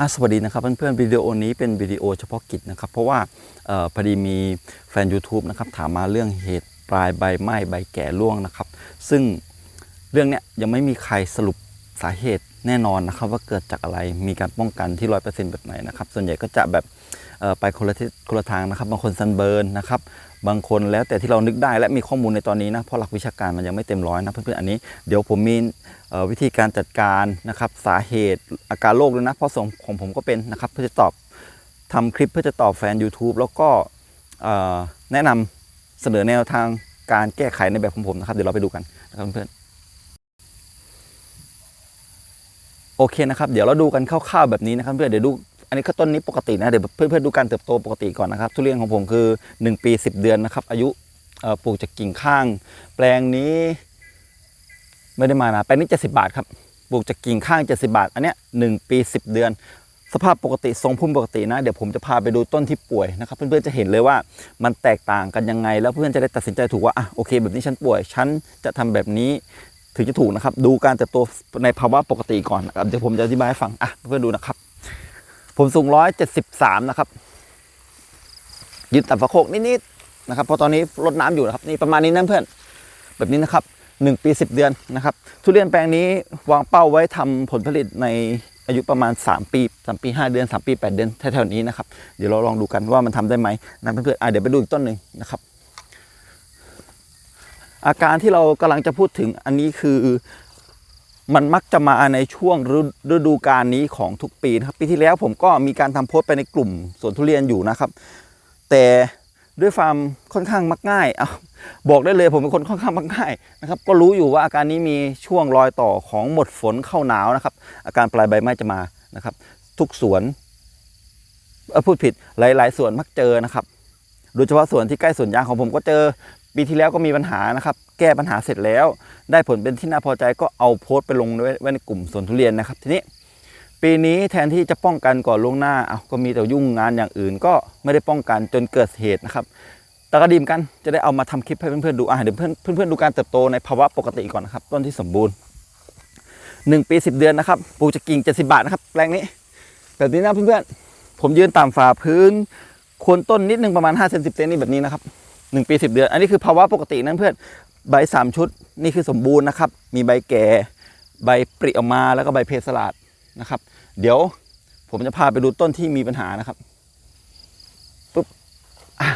อะสวัสดีนะครับเพื่อนๆวิดีโอนี้เป็นวิดีโอเฉพาะกิจนะครับ เพราะว่าออพอดีมีแฟน YouTube นะครับถามมาเรื่องเหตุปลายใบไหม้ใบแก่ร่วงนะครับ ซึ่งเรื่องเนี้ยยังไม่มีใครสรุปสาเหตุ แน่นอนนะครับว่าเกิดจากอะไรมีการป้องกันที่ร้อยเปอร์เซ็นต์แบบไหนนะครับส่วนใหญ่ก็จะแบบไปคนละทิศคนละทางนะครับบางคนซันเบิร์นนะครับบางคนแล้วแต่ที่เรานึกได้และมีข้อมูลในตอนนี้นะเพราะหลักวิชาการมันยังไม่เต็มร้อยนะเพื่อนๆอันนี้เดี๋ยวผมมีวิธีการจัดการนะครับสาเหตุอาการโรคด้วยนะเพราะสองของผมก็เป็นนะครับเพื่อจะตอบทำคลิปเพื่อจะตอบแฟน YouTube แล้วก็แนะนำเสนอแนวทางการแก้ไขในแบบของผมนะครับเดี๋ยวเราไปดูกันนะครับเพื่อนๆ โอเคนะครับ เดี๋ยวเราดูกันคร่าวๆแบบนี้นะครับเพื่อนเดี๋ยวดูอันนี้ก็ต้นนี้ปกตินะเดี๋ยวเพื่อนๆดูการเติบโตปกติก่อนนะครับ ทุเรียนของผมคือ 1 ปี 10 เดือนนะครับ อายุปลูกจากกิ่งข้าง แปลงนี้ ไม่ได้มานะแปลงนี้70บาทครับปลูกจากกิ่งข้าง 70 บาท อันเนี้ย1ปี 10 เดือน สภาพปกติทรงพุ่มปกตินะ เดี๋ยวผมจะพาไปดูต้นที่ป่วยนะครับ เพื่อนๆจะเห็นเลยว่ามันแตกต่างกันยังไง แล้วเพื่อนจะได้ตัดสินใจถูกว่าอะโอเค แบบนี้ฉันป่วยฉันจะทำแบบนี้ ถึงจะถูกนะครับ ดูการเติบโตในภาวะปกติก่อนเดี๋ยวผมจะอธิบายให้ฟังอะเพื่อนดูนะครับ ผมสูงร้อยเจ็ดสิบสามนะครับยืนต่ำฝาโคกนิดๆนะครับเพราะตอนนี้รดน้ำอยู่นะครับนี่ประมาณนี้นะเพื่อน แบบนี้นะครับหนึ่งปีสิบเดือนนะครับ ทุเรียนแปลงนี้วางเป้าไว้ทำผลผลิตในอายุประมาณ 3 ปี3ปี5เดือน3ปี 8 เดือนแถวๆนี้นะครับ เดี๋ยวเราลองดูกันว่ามันทำได้ไหมนะเพื่อนๆอะเดี๋ยวไปดูอีกต้นหนึ่งนะครับ อาการที่เรากำลังจะพูดถึงอันนี้คือมันมักจะมาในช่วงฤดูกาลนี้ของทุกปีนะครับปีที่แล้วผมก็มีการทำโพสต์ไปในกลุ่มสวนทุเรียนอยู่นะครับ แต่ด้วยความค่อนข้างมักง่ายเอาบอกได้เลยผมเป็นคนค่อนข้างมักง่ายนะครับ ก็รู้อยู่ว่าอาการนี้มีช่วงรอยต่อของหมดฝนเข้าหนาวนะครับ อาการปลายใบไม้จะมานะครับ ทุกสวนเออพูดผิดหลาย ๆ สวนมักเจอนะครับโดยเฉพาะสวนที่ใกล้สวนยางของผมก็เจอ ปีที่แล้วก็มีปัญหานะครับ แก้ปัญหาเสร็จแล้ว ได้ผลเป็นที่น่าพอใจก็เอาโพสต์ไปลงไว้ในกลุ่มสวนทุเรียนนะครับ ทีนี้ปีนี้แทนที่จะป้องกันก่อนล่วงหน้าเอาก็มีแต่ยุ่งงานอย่างอื่น ก็ไม่ได้ป้องกันจนเกิดเหตุนะครับตะกระดิมกันจะได้เอามาทำคลิปให้เพื่อนๆดูอะเดี๋ยวเพื่อนเพื่อนๆดูการเติบโตในภาวะปกติก่อนนะครับ ต้นที่สมบูรณ์หนึ่งปีสิบเดือนนะครับปลูกจากกิ่งเจ็ดสิบาทนะครับแปลงนี้แบบนี้นะเพื่อนๆผมยืนตามฝาพื้นโคนต้นนิดนึงประมาณ5เซนสิบเซนนี่แบบนี้นะครับ หนึ่งปีสิบเดือน อันนี้คือภาวะปกตินะเพื่อนใบสามชุดนี่คือสมบูรณ์นะครับ มีใบแก่ใบปริออกมาแล้วก็ใบเพสลาดนะครับ เดี๋ยวผมจะพาไปดูต้นที่มีปัญหานะครับปุ๊บอะ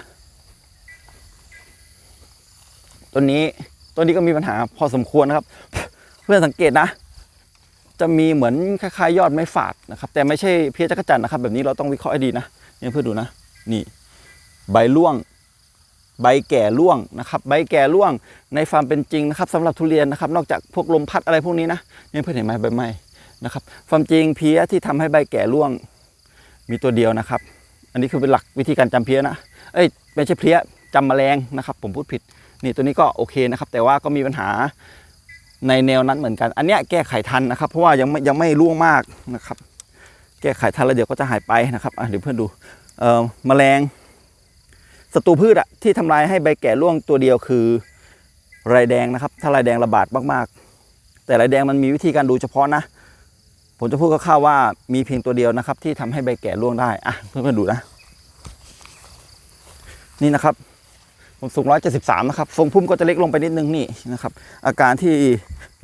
ต้นนี้ต้นนี้ก็มีปัญหาพอสมควรนะครับ เพื่อนสังเกตนะ จะมีเหมือนคล้ายๆยอดไม้ฝาดนะครับ แต่ไม่ใช่เพี้ยจักรจันนะครับ แบบนี้เราต้องวิเคราะห์ให้ดีนะเนี่ยเพื่อนดูนะ นี่ ใบร่วง ใบแก่ร่วงนะครับใบแก่ร่วงในความเป็นจริงนะครับสำหรับทุเรียนนะครับ นอกจากพวกลมพัดอะไรพวกนี้นะนี่เพื่อนเห็นไหมใบไม้นะครับความจริงเพี้ยที่ทำให้ใบแก่ร่วงมีตัวเดียวนะครับ อันนี้คือเป็นหลักวิธีการจำเพี้ยนะเอ้ยไม่ใช่เพี้ยจำแมลงนะครับ ผมพูดผิดนี่ตัวนี้ก็โอเคนะครับ แต่ว่าก็มีปัญหาในแนวนั้นเหมือนกัน อันเนี้ยแก้ไขทันนะครับ เพราะว่ายังไม่ยังไม่ร่วงมากนะครับ แก้ไขทันแล้วเดี๋ยวก็จะหายไปนะครับอะเดี๋ยวเพื่อนดูเอ่อแมลง ศัตรูพืชอะที่ทำลายให้ใบแก่ร่วงตัวเดียวคือไรแดงนะครับ ถ้าไรแดงระบาดมากๆ แต่ไรแดงมันมีวิธีการดูเฉพาะนะ ผมจะพูดคร่าวๆว่ามีเพียงตัวเดียวนะครับ ที่ทำให้ใบแก่ร่วงได้อะเพื่อนๆดูนะ นี่นะครับ ผมสูง173นะครับทรงพุ่มก็จะเล็กลงไปนิดนึงนี่นะครับ อาการที่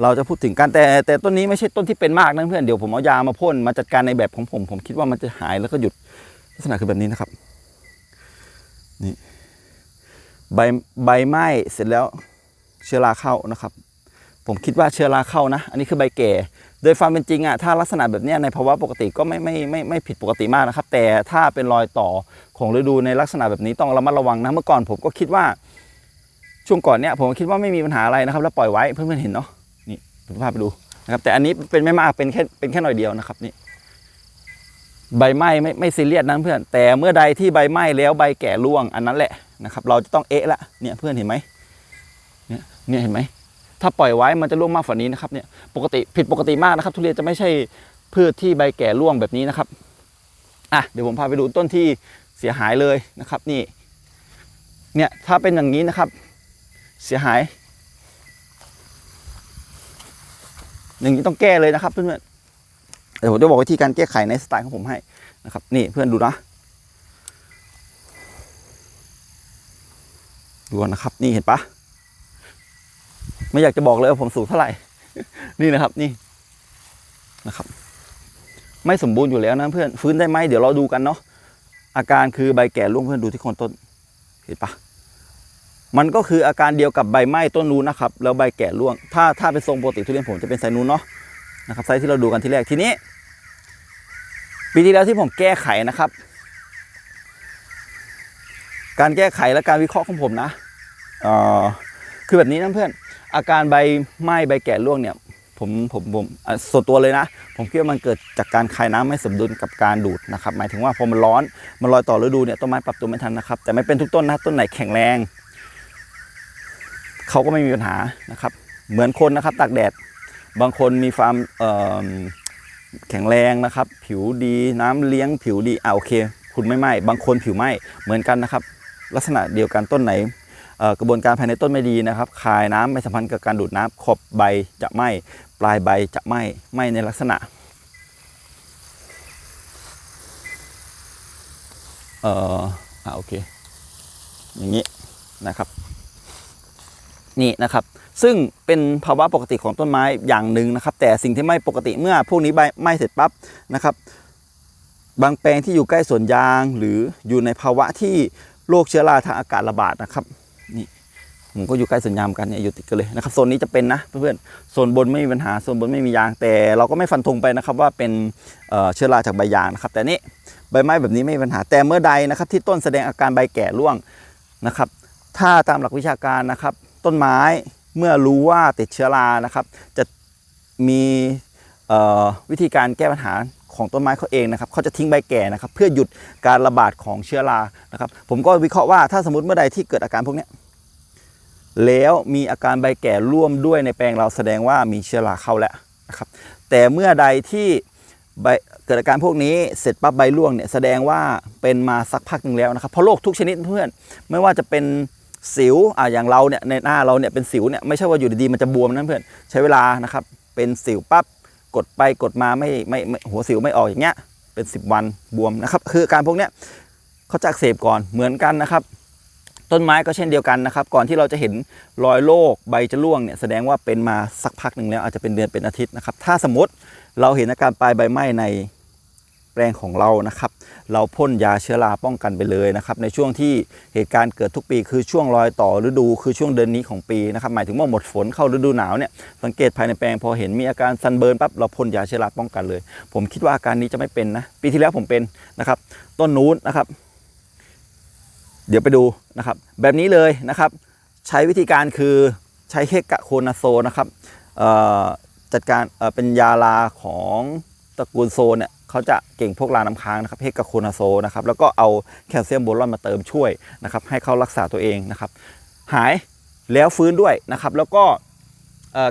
เราจะพูดถึงกันแต่แต่ต้นนี้ไม่ใช่ต้นที่เป็นมากนะเพื่อนเดี๋ยวผมเอายามาพ่นมาจัดการในแบบของผมผมคิดว่ามันจะหายแล้วก็หยุดลักษณะคือแบบนี้นะครับ นี่ใบใบไหม้เสร็จแล้วเชื้อราเข้านะครับ ผมคิดว่าเชื้อราเข้านะ อันนี้คือใบแก่ โดยความเป็นจริงอะถ้าลักษณะแบบนี้ในภาวะปกติก็ไม่ไม่ไม่ไม่ผิดปกติมากนะครับ แต่ถ้าเป็นรอยต่อของฤดูในลักษณะแบบนี้ต้องระมัดระวังนะเมื่อก่อนผมก็คิดว่าช่วงก่อนเนี้ยผมคิดว่าไม่มีปัญหาอะไรนะครับ แล้วปล่อยไว้เพื่อนๆเห็นเนาะนี่ผมพาไปดูนะครับแต่อันนี้เป็นไม่มากเป็นแค่เป็นแค่หน่อยเดียวนะครับนี่ ใบไหม้ไม่ไม่ซีเรียสนะเพื่อน แต่เมื่อใดที่ใบไหม้แล้วใบแก่ร่วงอันนั้นแหละนะครับ เราจะต้องเอะละเนี่ยเพื่อนเห็นไหมเนี่ยเนี่ยเห็นไหมถ้าปล่อยไว้มันจะร่วงมากกว่านี้นะครับเนี่ยปกติผิดปกติมากนะครับ ทุเรียนจะไม่ใช่พืชที่ใบแก่ร่วงแบบนี้นะครับอะเดี๋ยวผมพาไปดูต้นที่เสียหายเลยนะครับ นี่ เนี่ยถ้าเป็นอย่างนี้นะครับ เสียหาย อย่างนี้ต้องแก้เลยนะครับเพื่อน เดี๋ยวผมจะบอกวิธีการแก้ไขในสไตล์ของผมให้นะครับ นี่เพื่อนดูนะ ดูนะครับ นี่เห็นปะไม่อยากจะบอกเลยว่าผมสูงเท่าไหร่ นี่นะครับ นี่นะครับ ไม่สมบูรณ์อยู่แล้วนะเพื่อนฟื้นได้ไหมเดี๋ยวเราดูกันเนาะอาการคือใบแก่ร่วงเพื่อนดูที่โคนต้น เห็นปะมันก็คืออาการเดียวกับใบไหม้ต้นนู้นนะครับ แล้วใบแก่ร่วง ถ้าถ้าเป็นทรงปกติทุเรียนผมจะเป็นไซส์นู้นเนาะ นะครับไซส์ที่เราดูกันที่แรกทีนี้ ปีที่แล้วที่ผมแก้ไขนะครับ การแก้ไขและการวิเคราะห์ของผมนะเอ่อคือแบบนี้นะเพื่อน อาการใบไหม้ใบแก่ร่วงเนี่ยผมผมผมส่วนตัวเลยนะ ผมคิดว่ามันเกิดจากการคายน้ำไม่สมดุลกับการดูดนะครับ หมายถึงว่าพอมันร้อนมันลอยต่อฤดูเนี่ยต้นไม้ปรับตัวไม่ทันนะครับ แต่ไม่เป็นทุกต้นนะต้นไหนแข็งแรงเขาก็ไม่มีปัญหานะครับ เหมือนคนนะครับตากแดด บางคนมีความเอ่อแข็งแรงนะครับ ผิวดีน้ำเลี้ยงผิวดีอ่าโอเค คุณไม่ไหม้บางคนผิวไหม้เหมือนกันนะครับ ลักษณะเดียวกันต้นไหนกระบวนการภายในต้นไม่ดีนะครับคายน้ำไม่สัมพันธ์กับการดูดน้ำขอบใบจะไหม้ปลายใบจะไหม้ไหม้ในลักษณะเอออ่าโอเค อย่างนี้นะครับ นี่นะครับ ซึ่งเป็นภาวะปกติของต้นไม้อย่างหนึ่งนะครับ แต่สิ่งที่ไม่ปกติเมื่อพวกนี้ใบไหม้เสร็จปั๊บนะครับ บางแปลงที่อยู่ใกล้สวนยางหรืออยู่ในภาวะที่โรคเชื้อราทางอากาศระบาดนะครับนี่ผมก็อยู่ใกล้สวนยางเหมือนกันเนี่ยอยู่ติดกันเลยนะครับโซนนี้จะเป็นนะเพื่อนๆโซนบนไม่มีปัญหาโซนบนไม่มียาง แต่เราก็ไม่ฟันธงไปนะครับว่าเป็นเเชื้อราจากใบยางนะครับ แต่นี่ใบไม้แบบนี้ไม่มีปัญหาแต่เมื่อใดนะครับ ที่ต้นแสดงอาการใบแก่ร่วงนะครับ ถ้าตามหลักวิชาการนะครับ ต้นไม้เมื่อรู้ว่าติดเชื้อรานะครับ จะมีวิธีการแก้ปัญหาของต้นไม้เขาเองนะครับเขาจะทิ้งใบแก่นะครับ เพื่อหยุดการระบาดของเชื้อรานะครับ ผมก็วิเคราะห์ว่าถ้าสมมติเมื่อใดที่เกิดอาการพวกนี้แล้วมีอาการใบแก่ร่วมด้วยในแปลงเราแสดงว่ามีเชื้อราเข้าแล้วนะครับแต่เมื่อใดที่ใบเกิดอาการพวกนี้เสร็จปั๊บใบร่วงเนี่ยแสดงว่าเป็นมาสักพักหนึ่งแล้วนะครับเพราะโรคทุกชนิดเพื่อนไม่ว่าจะเป็น สิวอ่าอย่างเราเนี่ยในหน้าเราเนี่ยเป็นสิวเนี่ยไม่ใช่ว่าอยู่ดีๆมันจะบวมนะเพื่อนใช้เวลานะครับ เป็นสิวปั๊บกดไปกดมาไม่ไม่ไม่หัวสิวไม่ออกอย่างเงี้ยเป็น 10 วันบวมนะครับ คือการพวกเนี้ยเขาจะอักเสบก่อนเหมือนกันนะครับ ต้นไม้ก็เช่นเดียวกันนะครับ ก่อนที่เราจะเห็นรอยโรคใบจะร่วงเนี่ยแสดงว่าเป็นมาสักพักหนึ่งแล้วอาจจะเป็นเดือนเป็นอาทิตย์นะครับ ถ้าสมมติเราเห็นอาการปลายใบไหม้ใน ปลงของเรานะครับ เราพ่นยาเชื้อราป้องกันไปเลยนะครับในช่วงที่เหตุการณ์เกิดทุกปี คือช่วงรอยต่อฤดูคือช่วงเดือนนี้ของปีนะครับหมายถึงว่าหมดฝนเข้าฤดูหนาวเนี่ยสังเกตภายในแปลงพอเห็นมีอาการซันเบิร์นปั๊บเราพ่นยาเชื้อราป้องกันเลย ผมคิดว่าอาการนี้จะไม่เป็นนะปีที่แล้วผมเป็นนะครับต้นนู้นนะครับ เดี๋ยวไปดูนะครับ แบบนี้เลยนะครับ ใช้วิธีการคือใช้เฮกะโคนาโซนะครับจัดการเเป็นยาลาของตระกูลโซเนี่ย เขาจะเก่งพวกลาน้ำค้างนะครับเฮกะโคนาโซนะครับแล้วก็เอาแคลเซียมโบรอนมาเติมช่วยนะครับให้เขารักษาตัวเองนะครับหายแล้วฟื้นด้วยนะครับแล้วก็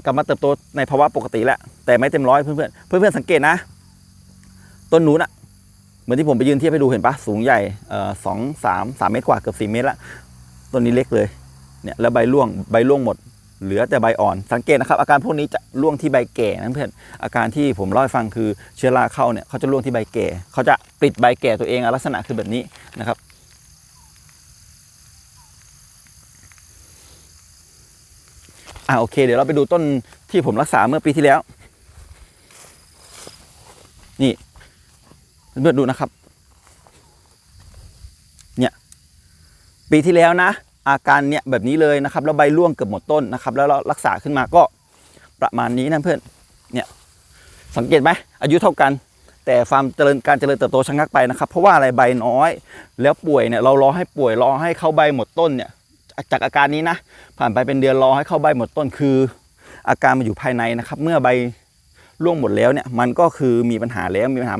กลับมาเติบโตในภาวะปกติแล้วแต่ไม่เต็มร้อยเพื่อนๆเพื่อนๆสังเกตนะ ต้นนู้นอะเหมือนที่ผมไปยืนเทียบให้ดูเห็นปะสูงใหญ่สองสามสามเมตรกว่าเกือบสี่เมตรละต้นนี้เล็กเลยเนี่ยแล้วใบร่วงใบร่วงหมด เหลือแต่ใบอ่อน สังเกตนะครับ อาการพวกนี้จะร่วงที่ใบแก่นะเพื่อนอาการที่ผมเล่าให้ฟังคือเชื้อราเข้าเนี่ยเขาจะร่วงที่ใบแก่เขาจะปิดใบแก่ตัวเองลักษณะคือแบบนี้นะครับอ่าโอเค เดี๋ยวเราไปดูต้นที่ผมรักษาเมื่อปีที่แล้ว นี่เพื่อนดูนะครับ เนี่ย ปีที่แล้วนะ อาการเนี่ยแบบนี้เลยนะครับแล้วใบร่วงเกือบหมดต้นนะครับ แล้วเรารักษาขึ้นมาก็ประมาณนี้นะเพื่อนเนี่ยสังเกตไหมอายุเท่ากัน แต่ความเจริญการเจริญเติบโตชะงักไปนะครับ เพราะว่าอะไรใบน้อย แล้วป่วยเนี่ยเรารอให้ป่วยรอให้เข้าใบหมดต้นเนี่ยจากอาการนี้นะ ผ่านไปเป็นเดือนรอให้เข้าใบหมดต้นคือ อาการมันอยู่ภายในนะครับ เมื่อใบร่วงหมดแล้วเนี่ยมันก็คือมีปัญหาแล้วมีปัญหา